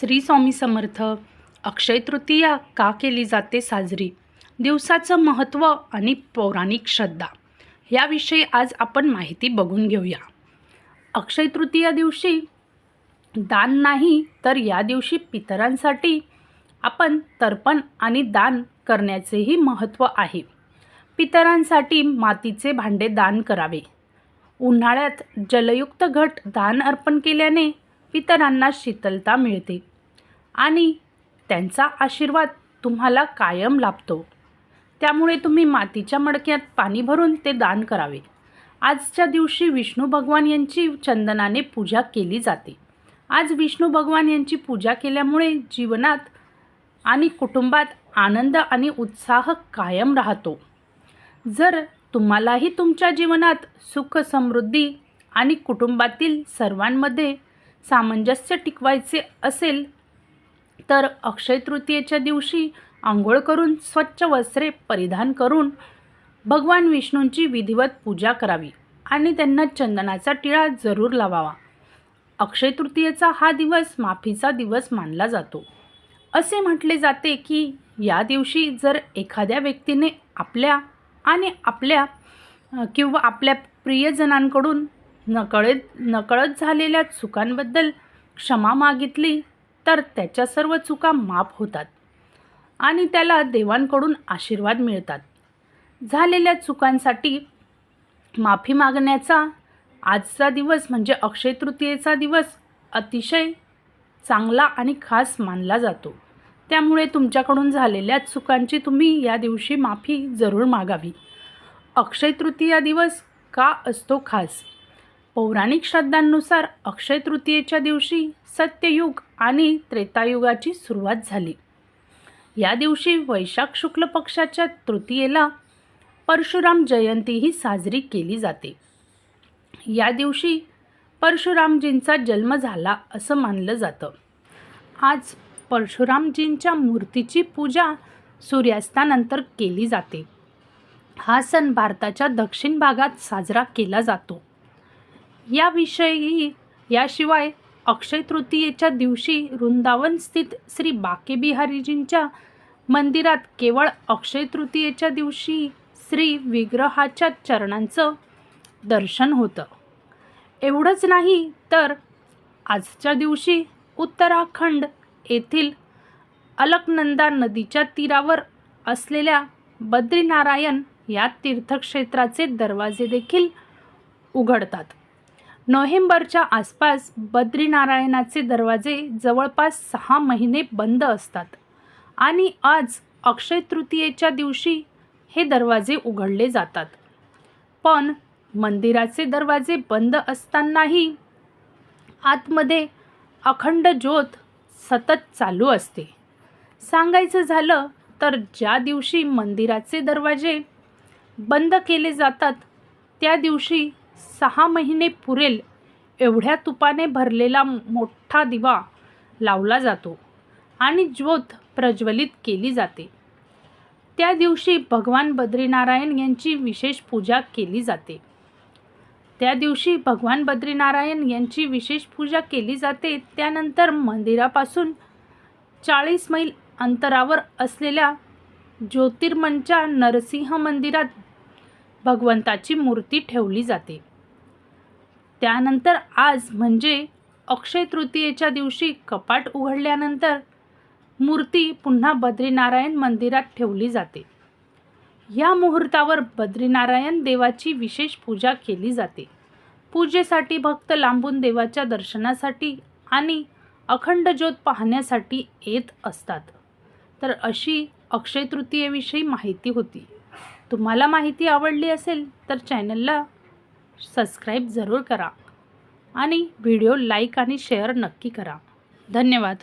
श्री स्वामी समर्थ अक्षय तृतीया का केली जाते साजरी? दिवसाचं महत्त्व आणि पौराणिक श्रद्धा याविषयी आज आपण माहिती बघून घेऊया. अक्षय तृतीया दिवशी दान नाही तर या दिवशी पितरांसाठी आपण तर्पण आणि दान करण्याचेही महत्त्व आहे. पितरांसाठी मातीचे भांडे दान करावे. उन्हाळ्यात जलयुक्त घट दान अर्पण केल्याने पितरांना शीतलता मिळते. आणि त्यांचा आशीर्वाद तुम्हाला कायम लाभतो. त्यामुळे तुम्ही मातीच्या मडक्यात पाणी भरून ते दान करावे. आजच्या दिवशी विष्णू भगवान यांची चंदनाने पूजा केली जाते. आज विष्णू भगवान यांची पूजा केल्यामुळे जीवनात आणि कुटुंबात आनंद आणि उत्साह कायम राहतो. जर तुम्हालाही तुमच्या जीवनात सुख समृद्धी आणि कुटुंबातील सर्वांमध्ये सामंजस्य टिकवायचे असेल तर अक्षय तृतीयेच्या दिवशी आंघोळ करून स्वच्छ वस्त्रे परिधान करून भगवान विष्णूंची विधिवत पूजा करावी आणि त्यांना चंदनाचा टिळा जरूर लावावा. अक्षय तृतीयेचा हा दिवस माफीचा दिवस मानला जातो. असे म्हटले जाते की या दिवशी जर एखाद्या व्यक्तीने आपल्या आणि आपल्या किंवा आपल्या प्रियजनांकडून नकळत नकळत झालेल्या चुकांबद्दल क्षमा मागितली तर त्याच्या सर्व चुका माफ होतात आणि त्याला देवांकडून आशीर्वाद मिळतात. झालेल्या चुकांसाठी माफी मागण्याचा आजचा दिवस म्हणजे अक्षय तृतीयेचा दिवस अतिशय चांगला आणि खास मानला जातो. त्यामुळे तुमच्याकडून झालेल्या चुकांची तुम्ही या दिवशी माफी जरूर मागावी. अक्षय तृतीया दिवस का असतो खास? पौराणिक श्रद्धांनुसार अक्षय तृतीयेच्या दिवशी सत्ययुग आणि त्रेतायुगाची सुरुवात झाली. या दिवशी वैशाख शुक्ल पक्षाच्या तृतीयेला परशुराम जयंतीही साजरी केली जाते. या दिवशी परशुरामजींचा जन्म झाला असं मानलं जातं. आज परशुरामजींच्या मूर्तीची पूजा सूर्यास्तानंतर केली जाते. हा सण भारताच्या दक्षिण भागात साजरा केला जातो. याविषयी याशिवाय अक्षय तृतीयेच्या दिवशी वृंदावन स्थित श्री बाकेबिहारीजींच्या मंदिरात केवळ अक्षय तृतीयेच्या दिवशी श्री विग्रहाच्या चरणांचं दर्शन होतं. एवढंच नाही तर आजच्या दिवशी उत्तराखंड येथील अलकनंदा नदीच्या तीरावर असलेल्या बद्रीनारायण या तीर्थक्षेत्राचे दरवाजे देखील उघडतात. नोव्हेंबरच्या आसपास बद्रीनारायणाचे दरवाजे जवळपास सहा महिने बंद असतात. आणि आज अक्षय तृतीयेच्या दिवशी हे दरवाजे उघडले जातात. पण मंदिराचे दरवाजे बंद असतानाही आतमध्ये अखंड ज्योत सतत चालू असते. सांगायचं झालं तर ज्या दिवशी मंदिराचे दरवाजे बंद केले जातात त्या दिवशी सहा महिने पुरेल एवढ्या तुपाने भरलेला मोठा दिवा लावला जातो आणि ज्योत प्रज्वलित केली जाते. त्या दिवशी भगवान बद्रीनारायण यांची विशेष पूजा केली जाते. त्या दिवशी भगवान बद्रीनारायण यांची विशेष पूजा केली जाते. त्यानंतर मंदिरापासून चाळीस मैल अंतरावर असलेल्या ज्योतिर्मनच्या नरसिंह मंदिरात भगवंताची मूर्ती ठेवली जाते. त्यानंतर आज म्हणजे अक्षय तृतीयेच्या दिवशी कपाट उघडल्यानंतर मूर्ती पुन्हा बद्रीनारायण मंदिरात ठेवली जाते. या मुहूर्तावर बद्रीनारायण देवाची विशेष पूजा केली जाते. पूजेसाठी भक्त लांबून देवाच्या दर्शनासाठी आणि अखंड ज्योत पाहण्यासाठी येत असतात. तर अशी अक्षय तृतीयेविषयी माहिती होती. तुम्हाला माहिती आवडली असेल तर चॅनलला सबस्क्राईब जरूर करा आणि व्हिडिओ लाईक आणि शेअर नक्की करा. धन्यवाद.